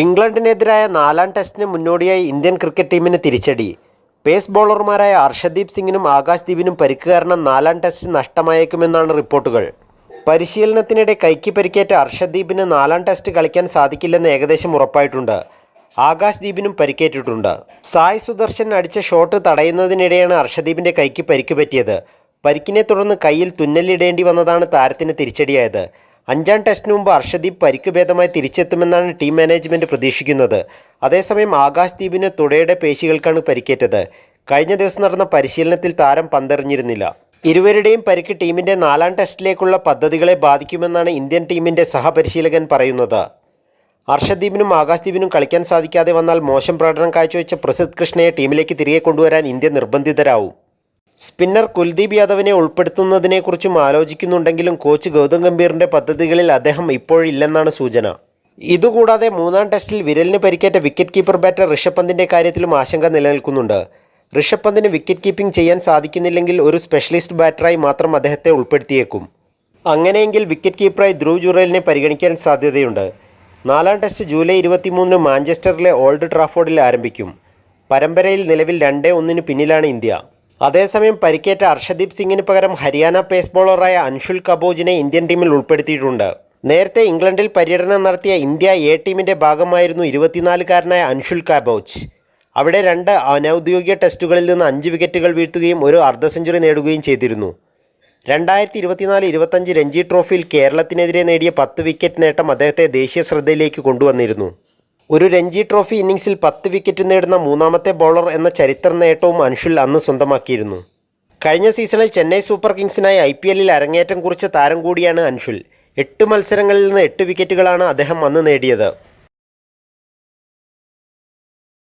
ഇംഗ്ലണ്ടിനെതിരായ നാലാം ടെസ്റ്റിന് മുന്നോടിയായി ഇന്ത്യൻ ക്രിക്കറ്റ് ടീമിന് തിരിച്ചടി. പേസ് ബോളർമാരായ അർഷദീപ് സിംഗിനും ആകാശ് ദീപിനും പരിക്ക് കാരണം നാലാം ടെസ്റ്റ് നഷ്ടമായേക്കുമെന്നാണ് റിപ്പോർട്ടുകൾ. പരിശീലനത്തിനിടെ കൈക്ക് പരിക്കേറ്റ അർഷദീപിന് നാലാം ടെസ്റ്റ് കളിക്കാൻ സാധിക്കില്ലെന്ന് ഏകദേശം ഉറപ്പായിട്ടുണ്ട്. ആകാശ് ദീപിനും പരിക്കേറ്റിട്ടുണ്ട്. സായ് സുദർശൻ അടിച്ച ഷോട്ട് തടയുന്നതിനിടെയാണ് അർഷദീപിന്റെ കൈക്ക് പരിക്ക് പറ്റിയത്. പരിക്കിനെ തുടർന്ന് കയ്യിൽ തുന്നലിടേണ്ടി വന്നതാണ് താരത്തിന് തിരിച്ചടിയായത്. അഞ്ചാം ടെസ്റ്റിന് മുമ്പ് അർഷദീപ് പരിക്ക് ഭേദമായി തിരിച്ചെത്തുമെന്നാണ് ടീം മാനേജ്മെന്റ് പ്രതീക്ഷിക്കുന്നത്. അതേസമയം ആകാശ് ദീപിന് തുടയുടെ പേശികൾക്കാണ് പരിക്കേറ്റത്. കഴിഞ്ഞ ദിവസം നടന്ന പരിശീലനത്തിൽ താരം പന്തെറിഞ്ഞിരുന്നില്ല. ഇരുവരുടെയും പരിക്ക് ടീമിന്റെ നാലാം ടെസ്റ്റിലേക്കുള്ള പദ്ധതികളെ ബാധിക്കുമെന്നാണ് ഇന്ത്യൻ ടീമിന്റെ സഹപരിശീലകൻ പറയുന്നത്. അർഷദ്ദീപിനും ആകാശ്ദീപിനും കളിക്കാൻ സാധിക്കാതെ വന്നാൽ മോശം പ്രകടനം കാഴ്ചവെച്ച പ്രസിദ്ധ് കൃഷ്ണയെ ടീമിലേക്ക് തിരികെ കൊണ്ടുവരാൻ ഇന്ത്യ നിർബന്ധിതരാവും. സ്പിന്നർ കുൽദീപ് യാദവിനെ ഉൾപ്പെടുത്തുന്നതിനെക്കുറിച്ചും ആലോചിക്കുന്നുണ്ടെങ്കിലും കോച്ച് ഗൗതം ഗംഭീറിന്റെ പദ്ധതികളിൽ അദ്ദേഹം ഇപ്പോഴില്ലെന്നാണ് സൂചന. ഇതുകൂടാതെ മൂന്നാം ടെസ്റ്റിൽ വിരലിന് പരിക്കേറ്റ വിക്കറ്റ് കീപ്പർ ബാറ്റർ ഋഷഭ് പന്തിന്റെ കാര്യത്തിലും ആശങ്ക നിലനിൽക്കുന്നുണ്ട്. ഋഷഭ് പന്തിന് വിക്കറ്റ് കീപ്പിംഗ് ചെയ്യാൻ സാധിക്കുന്നില്ലെങ്കിൽ ഒരു സ്പെഷ്യലിസ്റ്റ് ബാറ്ററായി മാത്രം അദ്ദേഹത്തെ ഉൾപ്പെടുത്തിയേക്കും. അങ്ങനെയെങ്കിൽ വിക്കറ്റ് കീപ്പറായി ധ്രുവ് ജുറേലിനെ പരിഗണിക്കാൻ സാധ്യതയുണ്ട്. നാലാം ടെസ്റ്റ് ജൂലൈ ഇരുപത്തിമൂന്നിന് മാഞ്ചസ്റ്ററിലെ ഓൾഡ് ട്രാഫോർഡിൽ ആരംഭിക്കും. പരമ്പരയിൽ നിലവിൽ രണ്ടേ ഒന്നിന് പിന്നിലാണ് ഇന്ത്യ. അതേസമയം പരിക്കേറ്റ അർഷദീപ് സിംഗിന് പകരം ഹരിയാന പേസ് ബോളറായ അൻഷുൽ കബോജിനെ ഇന്ത്യൻ ടീമിൽ ഉൾപ്പെടുത്തിയിട്ടുണ്ട്. നേരത്തെ ഇംഗ്ലണ്ടിൽ പര്യടനം നടത്തിയ ഇന്ത്യ എ ടീമിന്റെ ഭാഗമായിരുന്നു ഇരുപത്തിനാലുകാരനായ അൻഷുൽ കബോജ് അവിടെ രണ്ട് അനൗദ്യോഗിക ടെസ്റ്റുകളിൽ നിന്ന് അഞ്ച് വിക്കറ്റുകൾ വീഴ്ത്തുകയും ഒരു അർദ്ധ സെഞ്ചുറി നേടുകയും ചെയ്തിരുന്നു. രണ്ടായിരത്തി ഇരുപത്തിനാല് ഇരുപത്തഞ്ച് രഞ്ജി ട്രോഫിയിൽ കേരളത്തിനെതിരെ നേടിയ പത്ത് വിക്കറ്റ് നേട്ടം അദ്ദേഹത്തെ ദേശീയ ശ്രദ്ധയിലേക്ക് കൊണ്ടുവന്നിരുന്നു. ഒരു രഞ്ജി ട്രോഫി ഇന്നിംഗ്സിൽ പത്ത് വിക്കറ്റ് നേടുന്ന മൂന്നാമത്തെ ബോളർ എന്ന ചരിത്ര നേട്ടവും അൻഷുൽ അന്ന് സ്വന്തമാക്കിയിരുന്നു. കഴിഞ്ഞ സീസണിൽ ചെന്നൈ സൂപ്പർ കിങ്സിനായി ഐ പി എല്ലിൽ അരങ്ങേറ്റം കുറിച്ച താരം കൂടിയാണ് അൻഷുൽ. എട്ട് മത്സരങ്ങളിൽ നിന്ന് എട്ട് വിക്കറ്റുകളാണ് അദ്ദേഹം അന്ന് നേടിയത്.